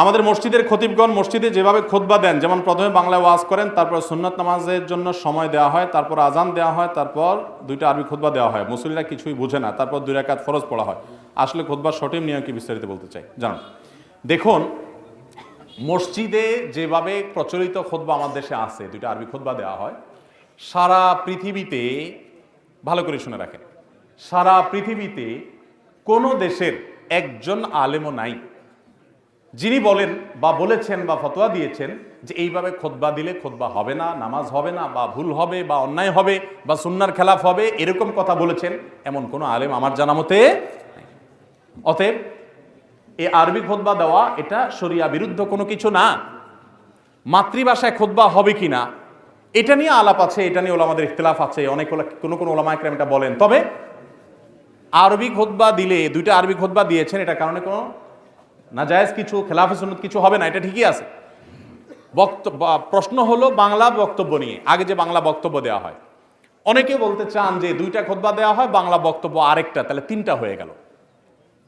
আমাদের মসজিদের খতিবগণ মসজিদে যেভাবে খোদবা দেন, যেমন প্রথমে বাংলায় ওয়াজ করেন, তারপর সুন্নত নামাজের জন্য সময় দেওয়া হয়, তারপর আজান দেওয়া হয়, তারপর দুইটা আরবি খোদবা দেওয়া হয়। মুসলিরা কিছুই বুঝে না, তারপর দুই রাকাত ফরজ পড়া হয়। আসলে খোদবার সঠিক নিয়ম কি বিস্তারিত বলতে চাই? জানুন। দেখুন, মসজিদে যেভাবে প্রচলিত খোদবা আমার দেশে আছে, দুইটা আরবি খোদবা দেওয়া হয়, সারা পৃথিবীতে, ভালো করে শুনে রাখেন, সারা পৃথিবীতে কোনো দেশের একজন আলেমও নাই। যিনি বলেন বা বলেছেন বা ফতোয়া দিয়েছেন যে এইভাবে খোদবা দিলে খোদবা হবে না, নামাজ হবে না, বা ভুল হবে, বা অন্যায় হবে, বা সুন্নার খেলাফ হবে, এরকম কথা বলেছেন, এমন কোনো আলেম আমার জানা মতে অতএব এই আরবি খোদবা দেওয়া এটা শরিয়া বিরুদ্ধ কোনো কিছু না। মাতৃভাষায় খোদবা হবে কি না, এটা নিয়ে আলাপ আছে, এটা নিয়ে ওলামাদের ইখতলাফ আছে, অনেক কোনো কোনো ওলামা একরাম এটা বলেন। তবে আরবি খোদবা দিলে, দুইটা আরবি খোদবা দিয়েছেন এটা কারণে কোনো নাজায়েজ কিছু, খেলাফে সুন্নত কিছু হবে না, এটা ঠিকই আছে। বক্তব্য প্রশ্ন হলো বাংলা বক্তব্য নিয়ে, আগে যে বাংলা বক্তব্য দেওয়া হয়। অনেকে বলতে চান যে দুইটা খোদবা দেওয়া হয়, বাংলা বক্তব্য আরেকটা, তাহলে তিনটা হয়ে গেল।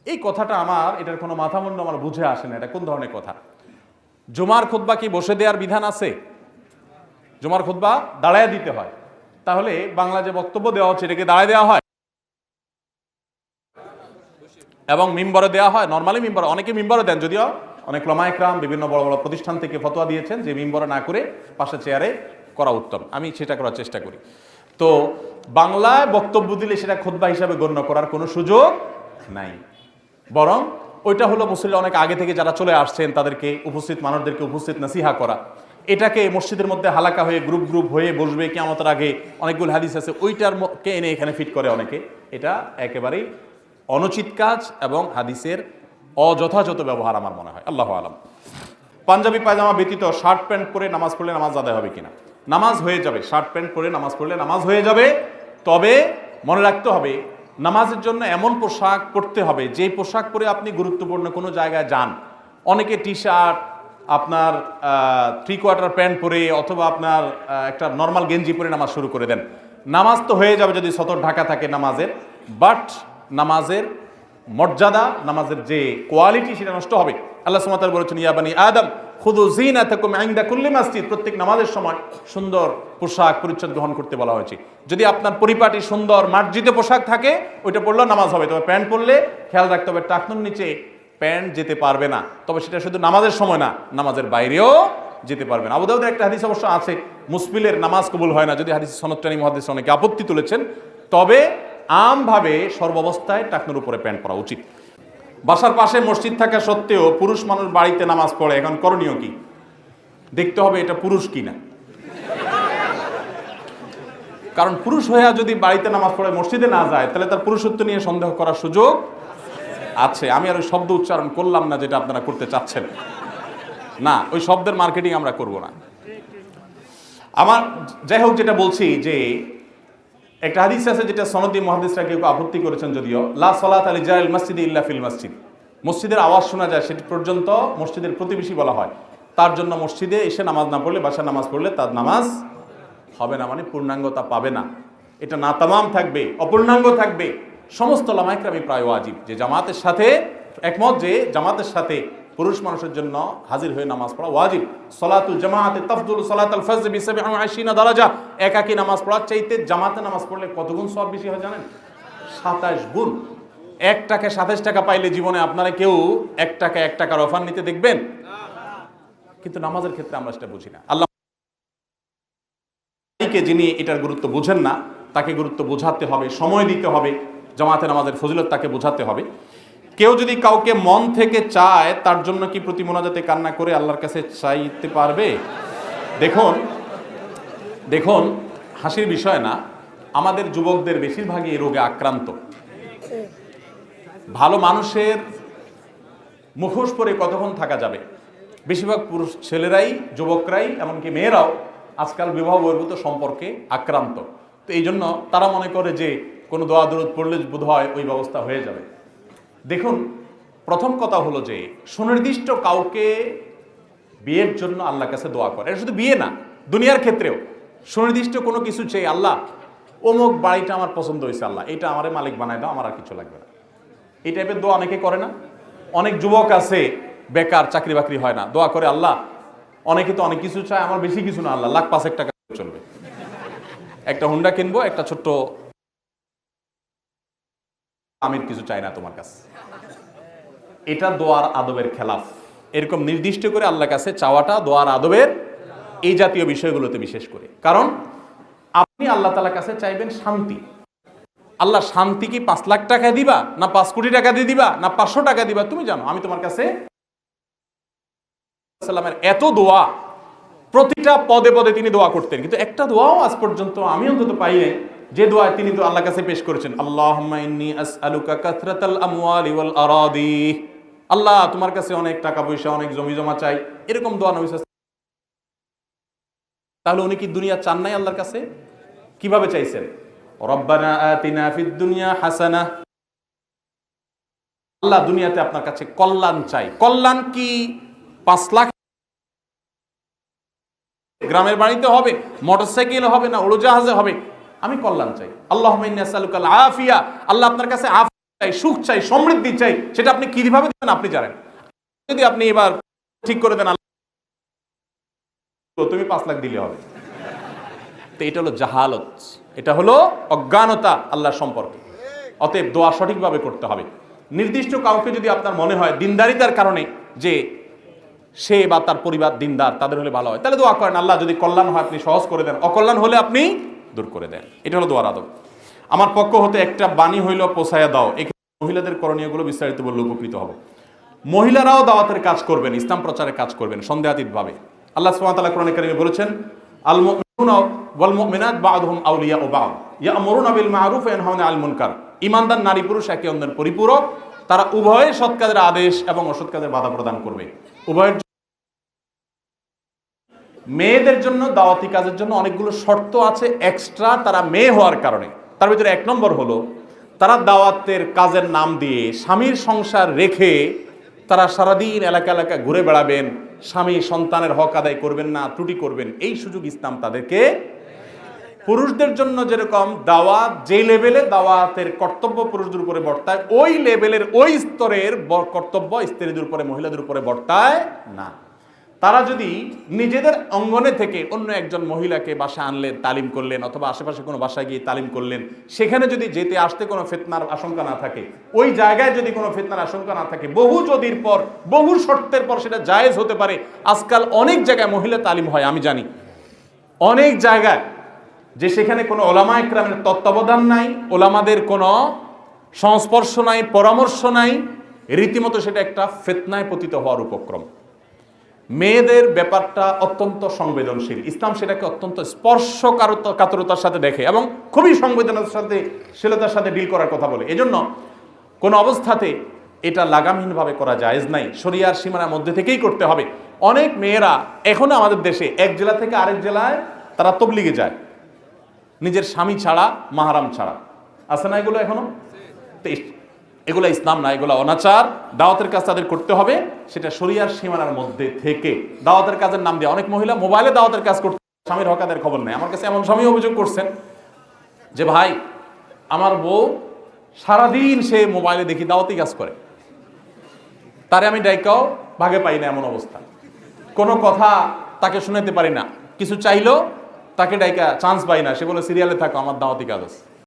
এই কথাটা আমার, এটার কোনো মাথামুন্ড আমার বুঝে আসে না, এটা কোন ধরনের কথা? জুমার খোদবা কি বসে দেওয়ার বিধান আছে? জুমার খুতবা দাঁড়ায় দিতে হয়। তাহলে বাংলা যে বক্তব্য দেওয়া হচ্ছে, এটাকে দাঁড়ায় দেওয়া হয়? এবং মিম্বরে দেওয়া হয় নর্মালি মিম্বর, অনেকে মিম্বরে দেন যদিও অনেক লমায়করাম বিভিন্ন বড় বড় প্রতিষ্ঠান থেকে ফতোয়া দিয়েছেন যে মিম্বরে না করে পাশে চেয়ারে করা উত্তম। আমি সেটা করার চেষ্টা করি। তো বাংলায় বক্তব্য দিলে সেটা খোদবা হিসাবে গণ্য করার কোনো সুযোগ নাই। বরং ওইটা হলো মুসলিম অনেক আগে থেকে যারা চলে আসছেন, তাদেরকে উপস্থিত, মানুষদেরকে উপস্থিত নাসিহা করা। এটাকে মসজিদের মধ্যে হালাকা হয়ে গ্রুপ গ্রুপ হয়ে বসবে কেমতের আগে অনেকগুলো হাদিস আছে, ওইটার কে এনে এখানে ফিট করে অনেকে। এটা একেবারেই অনুচিত কাজ এবং হাদিসের অযথাযথ ব্যবহার আমার মনে হয়। আল্লাহ আলম। পাঞ্জাবি পায়জামা ব্যতীত শার্ট প্যান্ট পরে নামাজ পড়লে নামাজ আদায় হবে কিনা? নামাজ হয়ে যাবে, শার্ট প্যান্ট পরে নামাজ পড়লে নামাজ হয়ে যাবে। তবে মনে রাখতে হবে, নামাজের জন্য এমন পোশাক পরতে হবে যে পোশাক পরে আপনি গুরুত্বপূর্ণ কোনো জায়গায় যান। অনেকে টি শার্ট আপনার থ্রি কোয়ার্টার প্যান্ট পরে অথবা আপনার একটা নর্মাল গেঞ্জি পরে নামাজ শুরু করে দেন। নামাজ তো হয়ে যাবে যদি সতর ঢাকা থাকে নামাজের বাট নামাজের মর্যাদা, নামাজের যে কোয়ালিটি সেটা নষ্ট হবে। আল্লাহ সুমাতার বলেছেন ইয়াবানি আদম খুদু জিনা থাকুম আইন্দা কুল্লি মসজিদ। প্রত্যেক নামাজের সময় সুন্দর পোশাক পরিচ্ছদ গ্রহণ করতে বলা হয়েছে। যদি আপনার পরিপাটি সুন্দর মার্জিত পোশাক থাকে, ওইটা পরলেও নামাজ হবে। তবে প্যান্ট পরলে খেয়াল রাখতে হবে, টাকনুর নিচে প্যান্ট যেতে পারবে না। তবে সেটা শুধু নামাজের সময় না, নামাজের বাইরেও যেতে পারবে না। আবুদাউদের একটা হাদিস অবশ্য আছে মুসপিলের নামাজ কবুল হয় না। যদি হাদিস সনদটানি মহাদিস অনেকে আপত্তি তুলেছেন, তবে আমভাবে সর্বাবস্থায় টাকনুর উপরে প্যান্ট পরা উচিত। বাসার পাশে মসজিদ থাকা সত্ত্বেও পুরুষ মানুষ বাড়িতে নামাজ পড়ে, এখন করণীয় কি? দেখতে হবে এটা পুরুষ কি না কারণ পুরুষ হইয়া যদি বাড়িতে নামাজ পড়ে, মসজিদে না যায়, তাহলে তার পুরুষত্ব নিয়ে সন্দেহ করার সুযোগ আছে। আমি আর ওই শব্দ উচ্চারণ করলাম না যেটা আপনারা করতে চাচ্ছেন। না, ওই শব্দের মার্কেটিং আমরা করব না। আমার যাই হোক যেটা বলছি যে একটা হাদিস আছে যেটা সনদি মহাদিসরা কেউ আপত্তি করেছেন যদিও, লা সলাত আলী জাইল মসজিদ ইল্লা ফিল মসজিদ। মসজিদের আওয়াজ শোনা যায় সেটি পর্যন্ত মসজিদের প্রতিবেশী বলা হয়। তার জন্য মসজিদে এসে নামাজ না পড়লে বাসা নামাজ পড়লে তার নামাজ হবে না মানে পূর্ণাঙ্গতা পাবে না। এটা না তামাম থাকবে, অপূর্ণাঙ্গ থাকবে। সমস্ত লামাইকরামি প্রায় ওয়াজিব। যে জামাতের সাথে একমত যে জামাতের সাথে পুরুষ মানুষের জন্য হাজির হয়ে নামাজ পড়া ওয়াজিব। সলাতুল জামাতে তফদুল সলাতুল ফজর বিসাবি আশিনা দারাজা। একাকি নামাজ পড়ার চাইতে জামাতে নামাজ পড়লে কত গুণ সব বেশি হয় জানেন? সাতাশ গুণ। এক টাকা সাতাশ টাকা পাইলে জীবনে আপনারা কেউ এক টাকা, এক টাকার অফার নিতে দেখবেন? কিন্তু নামাজের ক্ষেত্রে আমরা সেটা বুঝি না। আল্লাহ যিনি এটার গুরুত্ব বুঝেন না, তাকে গুরুত্ব বোঝাতে হবে, সময় দিতে হবে, জামাতে নামাজের ফজিলত তাকে বোঝাতে হবে। কেউ যদি কাউকে মন থেকে চায়, তার জন্য কি প্রতি মোনাজাতে কান্না করে আল্লাহর কাছে চাইতে পারবে? দেখুন দেখুন, হাসির বিষয় না, আমাদের যুবকদের বেশিরভাগই এই রোগে আক্রান্ত। ভালো মানুষের মুখোশ পরে কতক্ষণ থাকা যাবে? বেশিরভাগ পুরুষ ছেলেরাই, যুবকরাই, এমনকি মেয়েরাও আজকাল বিবাহ বহির্ভূত সম্পর্কে আক্রান্ত। তো এই জন্য তারা মনে করে যে কোনো দোয়া দরদ পড়লে বোধ হয় ওই ব্যবস্থা হয়ে যাবে। দেখুন, প্রথম কথা হলো যে সুনির্দিষ্ট কাউকে বিয়ের জন্য আল্লাহ কাছে দোয়া করে। এটা শুধু বিয়ে না, দুনিয়ার ক্ষেত্রেও। সুনির্দিষ্ট কোনো কিছু চেয়ে আল্লাহ, অমুক বাড়িটা আমার পছন্দ হয়েছে, আল্লাহ, এটা আমারে মালিক বানায় দাও, আমার আর কিছু লাগবে না। এই টাইপের দোয়া অনেকে করে না। অনেক যুবক আছে, বেকার, চাকরি বাকরি হয় না। দোয়া করে, আল্লাহ, অনেকে তো অনেক কিছু চায়, আমার বেশি কিছু না, আল্লাহ, লাখ পাঁচেক টাকা চলবে। একটা হুন্ডা কিনবো, একটা ছোট্ট আমির কিছু চাই না তোমার কাছে। এটা দোয়ার আদবের খেলাফ। এরকম নির্দিষ্ট করে আল্লাহর কাছে চাওয়াটা দোয়ার আদবের এই জাতীয় বিষয়গুলোতে বিশেষ করে। কারণ আপনি আল্লাহ তালার কাছে চাইবেন শান্তি। আল্লাহ শান্তি কি পাঁচ লাখ টাকা দিবা, না পাঁচ কোটি টাকা দিয়ে দিবা, না পাঁচশো টাকা দিবা? তুমি জানো, আমি তোমার কাছে এত দোয়া, প্রতিটা পদে পদে তিনি দোয়া করতেন। কিন্তু একটা দোয়াও আজ পর্যন্ত আমি অন্তত পাই নাই। যে দোয়া তিনি তো আল্লাহ কাছে পেশ করেছেন আল্লাহ আল্লাহ, তোমার কাছে অনেক টাকা পয়সা, অনেক জমি জমা চাই। এরকম দোয়া নবী তাহলে উনি কি দুনিয়া চান নাই আল্লাহর কাছে? কীভাবে চাইছেন? রব্বানা আতিনা ফিদ দুনিয়া হাসানা। আল্লাহ দুনিয়াতে আপনার কাছে কল্যাণ চাই। কল্যাণ কি? পাঁচ লাখ গ্রামের বাড়িতে হবে, মোটরসাইকেল হবে না, উড়োজাহাজে হবে আমি কল্যাণ চাই। আল্লাহ আফিয়া আল্লাহ আপনার কাছে আফিয়া চাই, সুখ চাই, সমৃদ্ধি চাই, সেটা আপনি কীভাবে দেবেন আপনি জানেন। যদি আপনি এবার ঠিক করে দেন, আল্লাহ তুমি পাঁচ লাখ দিলে হবে। তো এটা হলো জাহালত। এটা হলো অজ্ঞানতা আল্লাহ সম্পর্কে। অতএব দোয়া সঠিকভাবে করতে হবে। নির্দিষ্ট কাউকে যদি আপনার মনে হয় দিনদারিতার কারণে যে সে বা তার পরিবার দিনদার, তাদের হলে ভালো হয়। তাহলে দোয়া করেন, আল্লাহ যদি কল্যাণ হয়, আপনি সহজ করে দেন। অকল্যাণ হলে আপনি দূর করে দেন। এটা হলো দোয়ার আদব। আমার পক্ষ হতে একটা বাণী হইল পোষায়া দাও। এখানে মহিলাদের করণীয়গুলো বিস্তারিত বললে উপকৃত হব। মহিলারাও দাওয়াতের কাজ করবেন, ইসলাম প্রচারের কাজ করবেন সন্দেহাতীতভাবে। আল্লাহ ওয়া তাআলা কারিমে বলেছেন ঈমানদার নারী পুরুষ একে অন্যের পরিপূরক, তারা উভয়ে সৎ কাজের আদেশ এবং অসৎ কাজের বাধা প্রদান করবে। উভয়ের মেয়েদের জন্য, দাওয়াতি কাজের জন্য অনেকগুলো শর্ত আছে এক্সট্রা তারা মেয়ে হওয়ার কারণে। তার ভিতরে এক নম্বর হলো, তারা দাওয়াতের কাজের নাম দিয়ে স্বামীর সংসার রেখে তারা সারাদিন এলাকা এলাকা ঘুরে বেড়াবেন, স্বামী সন্তানের হক আদায় করবেন না, ত্রুটি করবেন, এই সুযোগ ইসলাম তাদেরকে পুরুষদের জন্য যেরকম দাওয়াত, যে লেভেলে দাওয়াতের কর্তব্য পুরুষদের উপরে বর্তায়, ওই লেভেলের ওই স্তরের কর্তব্য স্ত্রীদের উপরে, মহিলাদের উপরে বর্তায় না। তারা যদি নিজেদের অঙ্গনে থেকে অন্য একজন মহিলাকে বাসা আনলেন, তালিম করলেন, অথবা আশেপাশে কোনো বাসায় গিয়ে তালিম করলেন, সেখানে যদি যেতে আসতে কোনো ফেতনার আশঙ্কা না থাকে, ওই জায়গায় যদি কোনো ফেতনার আশঙ্কা না থাকে, বহু যদির পর, বহু শর্তের পর সেটা জায়েজ হতে পারে। আজকাল অনেক জায়গায় মহিলা তালিম হয়, আমি জানি। অনেক জায়গায় যে সেখানে কোনো ওলামা একরামের তত্ত্বাবধান নাই, ওলামাদের কোনো সংস্পর্শ নাই, পরামর্শ নাই, রীতিমতো সেটা একটা ফেতনায় পতিত হওয়ার উপক্রম। মেয়েদের ব্যাপারটা অত্যন্ত সংবেদনশীল। ইসলাম সেটাকে অত্যন্ত স্পর্শ কারত- কাতরতার সাথে দেখে এবং খুবই সংবেদনার সাথে, শীলতার সাথে ডিল করার কথা বলে। এজন্য কোনো অবস্থাতে এটা লাগামহীনভাবে করা জায়েজ নাই। শরিয়ার সীমানার মধ্যে থেকেই করতে হবে। অনেক মেয়েরা এখনও আমাদের দেশে এক জেলা থেকে আরেক জেলায় তারা তবলিগে যায়। নিজের স্বামী ছাড়া, মাহারাম ছাড়া। আছে না এগুলো এখনও? তো ইস- এগুলো ইসলাম না, এগুলো অনাচার। দাওয়াতের কাজ তাদের করতে হবে, সেটা শরিয়ার সীমানার মধ্যে থেকে। দাওয়াতের কাজের নাম দিয়ে অনেক মহিলা মোবাইলে দাওয়াতের কাজ করতে স্বামীর হকাদের খবর নেই। আমার কাছে এমন স্বামী অভিযোগ করছেন যে, ভাই, আমার বউ সারাদিন সে মোবাইলে দেখি দাওয়াতি কাজ করে। তারে আমি ডাইকাও ভাগে পাই না এমন অবস্থা। কোনো কথা তাকে শুনাতে পারি না। কিছু চাইলেও তাকে ডাইকা চান্স পাই না। সে বলে, সিরিয়ালে থাকো, আমার দাওয়াতি কাজ আছে।